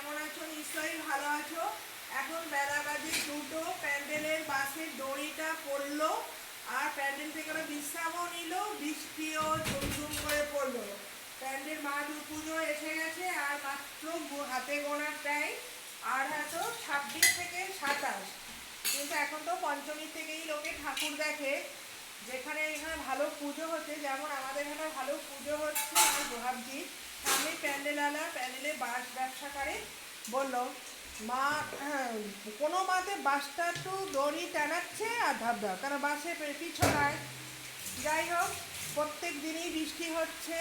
কেমন আছো? নিশ্চয়ই ভালো আছো। এখন বেলা বাজে দুটো, প্যান্ডেলের বাসের দড়িটা পড়ল আর প্যান্ডেল থেকে ওরা বিশ্রামও নিল, বৃষ্টিও ঝুমঝুম করে পড়ল। প্যান্ডেল মা পুজো এসে গেছে আর মাত্র হাতে গোনার টাইম আর হয়তো ছাব্বিশ থেকে সাতাশ। কিন্তু এখন তো পঞ্চমী থেকেই লোকে ঠাকুর দেখে, যেখানে এখানে ভালো পুজো হচ্ছে, যেমন আমাদের এখানে ভালো পুজো হচ্ছে আর ভাবছি সামনে প্যান্ডেলওয়ালা প্যান্ডেলে বাস ব্যবসা করে। বলল মা হ্যাঁ, কোনো মাতে বাসটা একটু দড়ি টানাচ্ছে আর ধাপ ধাপ কারণ বাসে পিছনায়? যাই হোক প্রত্যেক দিনই বৃষ্টি হচ্ছে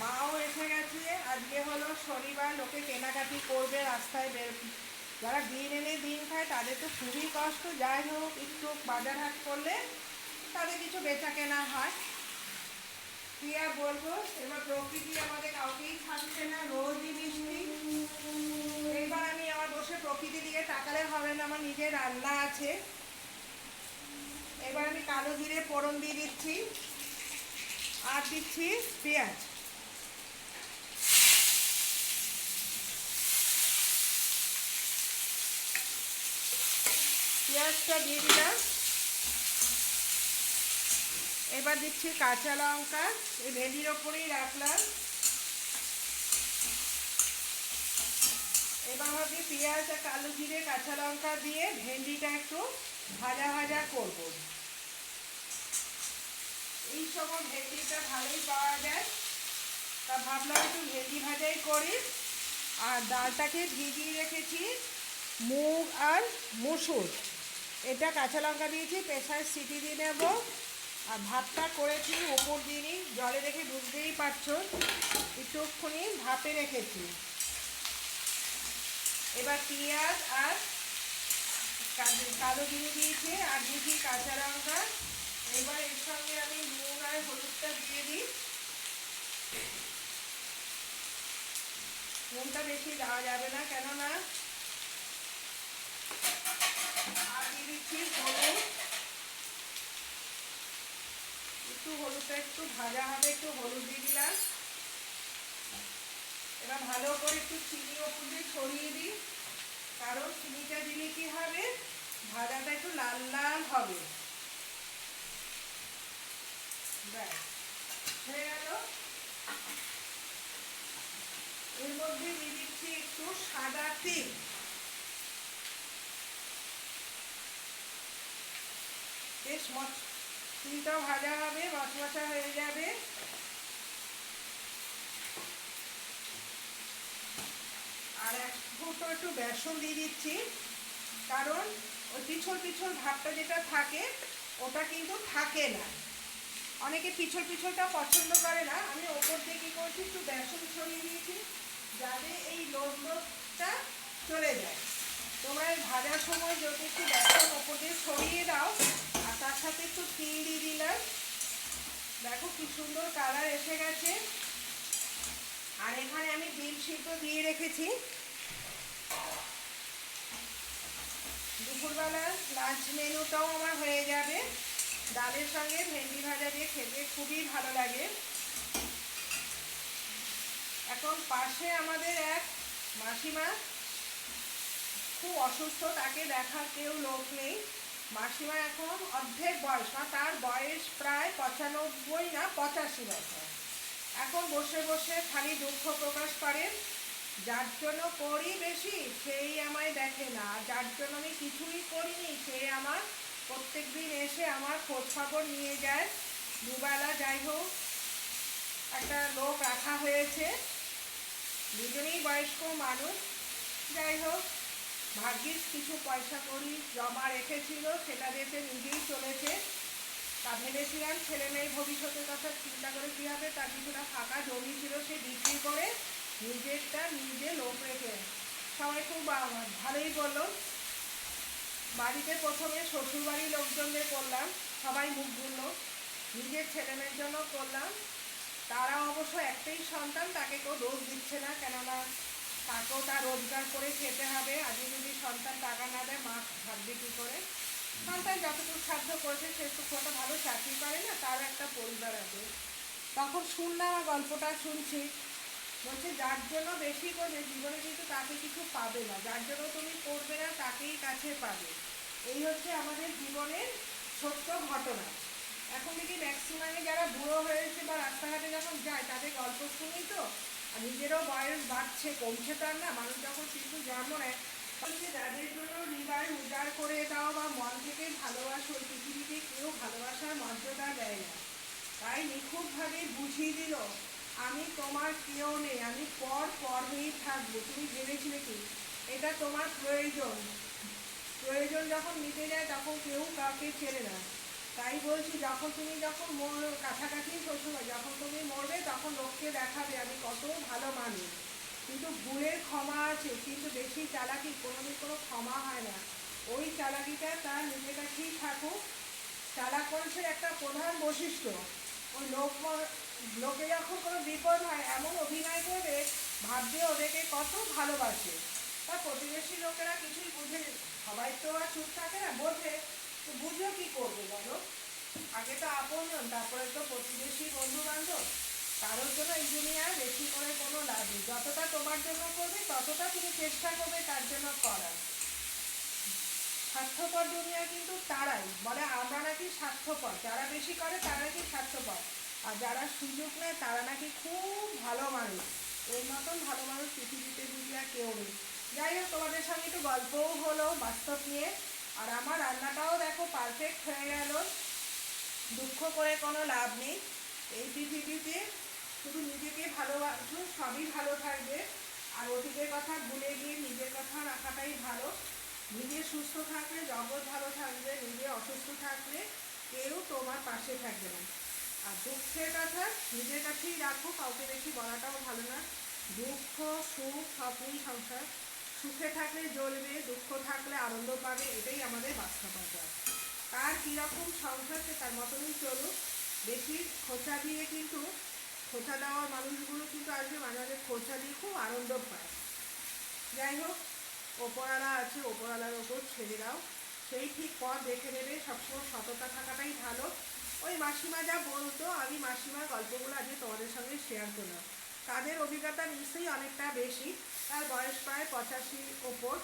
মাও এসে গেছে। আজকে হলো শনিবার লোকে কেনাকাটি করবে রাস্তায় বের যারা দিন এনে দিন খায় তাদের তো খুবই কষ্ট। যাই হোক একটু বাজার হাট করলে তাদের কিছু বেচা কেনা হয়। কি বলব, এবার প্রকৃতি আমাদের কাউকেই থাকছে না, রোজই বৃষ্টি এইবার আমি আমার বসে প্রকৃতির দিকে তাকালে হবে না, আমার নিজের রান্না আছে। এবার আমি কালো জিরে ফোড়ন দিয়ে দিচ্ছি, আর দিচ্ছি পেঁয়াজ। পেঁয়াজটা দিয়ে দিলাম। এবার দিচ্ছি কাঁচা লঙ্কা, এই ভেন্ডির ওপরেই রাখলাম। এবার হবে পেঁয়াজ আর কালো জিরে, কাঁচা লঙ্কা দিয়ে ভেন্ডিটা একটু ভাজা ভাজা করব। এই সময় ভেন্ডিটা ভালোই পাওয়া যায়। তা ভাবলাম একটু ভেন্ডি ভাজাই করি। আর ডালটাকে ভিজিয়ে রেখেছি মুগ আর মসুর। এটা কাঁচা লঙ্কা দিয়েছি প্রেশার সিটি দিয়ে নেব। আর ভাতটা করেছি ওপর দিনই জলে রেখে বুঝতেই পারছ একটুক্ষণি ভাপে রেখেছি। এবার পেঁয়াজ আর কালো জিরে দিয়েছি আর দিয়েছি কাঁচা লঙ্কা। এবার এর সঙ্গে আমি নুন আর হলুদটা দিয়ে দিই। নুনটা বেশি দেওয়া যাবে না, কেননা আর দিয়ে দিচ্ছি হলুদ। একটু হলুদটা একটু ভাজা হবে, একটু হলুদ দিয়ে দিলাম। এবার ভালো করে একটু চিনি ওপর দিয়ে ছড়িয়ে দিই, কারণ চিনিটা দিলে কি হবে? ভাজাটা একটু লাল লাল হবে। ব্যাস, হয়ে গেল। এর মধ্যে দিয়ে দিচ্ছি একটু সাদা তিল। বেশ মচ তিলটাও ভাজা হবে মচমচা হয়ে যাবে। আর এক ফুটো একটু বেসন দিয়ে দিচ্ছি, কারণ ওই পিছল পিছল ভাবটা যেটা থাকে, ওটা কিন্তু থাকে না। অনেকে পিছল পিছলটা পছন্দ করে না। আমি ওপর দিয়ে কী করছি, একটু বেসন ছড়িয়ে দিয়েছি, যাতে এই লোভটা চলে যায়। তোমার ভাজার সময় যদি একটু বেসন ওপর দিয়ে ছড়িয়ে দাও তার সাথে একটু তিল দিয়ে দিলাম। দেখো কি সুন্দর কালার এসে গেছে। আর এখানে আমি ডিম সিদ্ধ দিয়ে রেখেছি। দুপুরবেলা লাঞ্চ মেনুটাও আমার হয়ে যাবে। ডালের সঙ্গে ভেন্ডি ভাজা দিয়ে খেতে খুবই ভালো লাগে। এখন পাশে আমাদের এক মাসিমা খুব অসুস্থ, তাকে দেখার কেউ লোক নেই। মাসিমা এখন অর্ধেক বয়স না তার বয়স প্রায় পঁচানব্বই না, পঁচাশি বছর। এখন বসে বসে খালি দুঃখ প্রকাশ করেন যার জন্য করি বেশি, সেই আমায় দেখে না। যার জন্য আমি কিছুই করিনি, সে আমার প্রত্যেক দিন এসে আমার খোঁজ খবর নিয়ে যায়। দুবেলা যাই হোক, একটা লোক রাখা হয়েছে। দুজনেই বয়স্ক মানুষ। যাই হোক ভাগ্যিস কিছু পয়সা করি জমা রেখেছিল, সেটা দিয়ে সে নিজেই চলেছে। তা ভেবেছিলাম ছেলে মেয়ের ভবিষ্যতের কথা চিন্তা করে কী হবে? তার কিছুটা ফাঁকা জমি ছিল সে বিক্রি করে নিজেরটা নিজে লোক রেখে সবাই খুব ভালোই বলল বাড়িতে প্রথমে শ্বশুরবাড়ির লোকজনদের করলাম, সবাই মুখগুলো নিজের ছেলে মেয়ের জন্য করলাম। তারা অবশ্য একটাই সন্তান, তাকে কেউ দোষ দিচ্ছে না, কেননা তাকেও তার রোজগার করে খেতে হবে। আজকে যদি সন্তান টাকা না দেয়, মা ভাববে কী করে? সন্তান যতটুকু সাধ্য করেছে, সে তো একটা ভালো চাকরি করে না, তার একটা পরিবার আছে। তখন শুনলাম গল্পটা শুনছি। বলছে, যার জন্য বেশি করবে জীবনে কিন্তু তাকে কিছু পাবে না, যার জন্য তুমি করবে না, তাকেই কাছে পাবে। এই হচ্ছে আমাদের জীবনের সত্য ঘটনা। এখন দেখি ম্যাক্সিমামে যারা বুড়ো হয়েছে বা রাস্তাঘাটে যখন যায়, তাদের গল্প শুনি তো? আর নিজেরও বয়স বাড়ছে, কমছে তার না। মানুষ যখন শিশু জন্ম নেয় যাদের জন্য হৃদয় উজাড় করে দাও বা মন থেকে ভালোবাসো। পৃথিবীতে কেউ ভালোবাসার মর্যাদা দেয় না। তাই নিখুঁতভাবে বুঝিয়ে দিল, আমি তোমার কেউ নেই। আমি পর পর হয়েই থাকব। তুমি ভেবেছিলে কি? এটা তোমার প্রয়োজন। প্রয়োজন যখন মিটে যায়, তখন কেউ কাউকে ছেড়ে না। তাই বলছি, যখন তুমি যখন মোর কাছাকাছি শ্বশুর যখন তুমি মরবে তখন লোককে দেখাবে, আমি কত ভালো মানুষ। কিন্তু ভুলের ক্ষমা আছে, কিন্তু বেশি চালাকি কোনোদিন কোনো ক্ষমা হয় না। ওই চালাকিটা তার নিজের কাছেই থাকুক। চালাক মানুষের একটা প্রধান বৈশিষ্ট্য। ওই লোক লোকে যখন কোনো বিপদ হয়, এমন অভিনয় করবে, ভাববে ওদেরকে কত ভালোবাসে। তা প্রতিবেশী লোকেরা কিছুই বুঝে সবাই তো আর চুপ থাকে না, বোঝে। তো বুঝো কি করবে, বলো। আগে তো আপনজন তারপরে তো প্রতিবেশী বন্ধু বান্ধব কারোর জন্য এই দুনিয়ায় বেশি করে কোনো লাভ নেই। যতটা তোমার জন্য করবে, ততটা তুমি চেষ্টা করবে তার জন্য করার। স্বার্থপর দুনিয়া কিন্তু তারাই। বলে আমরা নাকি স্বার্থপর। যারা বেশি করে, তারা নাকি স্বার্থপর? আর যারা সুযোগ নেয়, তারা নাকি খুব ভালো মানুষ। এর মতন ভালো মানুষ পৃথিবীতে দুনিয়া কেউ নেই। যাই হোক, তোমাদের সঙ্গে একটু গল্পও হলো বাস্তব নিয়ে। আর আমার রান্নাটাও দেখো পারফেক্ট হয়ে গেল। দুঃখ করে কোনো লাভ নেই। এই পৃথিবীতে শুধু নিজেকে ভালোবাসো সবই ভালো থাকবে। আর অতীতের কথা ভুলে গিয়ে নিজের কথা রাখাটাই ভালো। নিজে সুস্থ থাকলে, জগৎ ভালো থাকবে, নিজে অসুস্থ থাকলে কেউ তোমার পাশে থাকবে না। আর দুঃখের কথা নিজের কাছেই রাখো, কাউকে বেশি বলাটাও ভালো না। দুঃখ, সুখ সবই সংসার। সুখে থাকলে জ্বলবে, দুঃখ থাকলে আনন্দ পাবে, এটাই আমাদের বাস্তবতা কার কীরকম সংসার সে তার মতনই চলুক। বেশি খোঁচা দিয়ে কিন্তু খোঁচা দেওয়ার মানুষগুলো কিন্তু আসবে মাঝে খোঁচা দিয়ে খুব আনন্দ পায়। যাই হোক ওপরালা আছে ওপরালার ওপর ছেড়ে দাও। সেই ঠিক পথ দেখে নেবে, সবসময় সততা থাকাটাই ভালো। ওই মাসিমা যা বলতো, আমি মাসিমার গল্পগুলো আজকে তোমাদের সঙ্গে শেয়ার করলাম। তাদের অভিজ্ঞতা নিশ্চয়ই অনেকটা বেশি। তার বয়স প্রায় পঁচাশি ওপর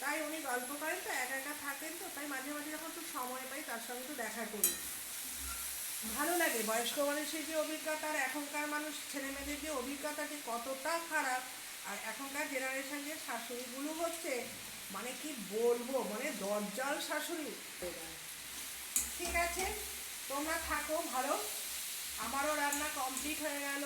তাই উনি গল্প করেন, তো একা একা থাকেন তো, তাই মাঝে মাঝে যখন একটু সময় পাই তার সঙ্গে একটু দেখা করি। ভালো লাগে বয়স্ক মানুষের যে অভিজ্ঞতা আর এখনকার মানুষ ছেলে মেয়েদের যে অভিজ্ঞতা যে কতটা খারাপ। আর এখনকার জেনারেশন যে শাশুড়িগুলো হচ্ছে মানে কি বলব মানে দরজাল শাশুড়ি। ঠিক আছে, তোমরা থাকো ভালো। আমারও রান্না কমপ্লিট হয়ে গেল।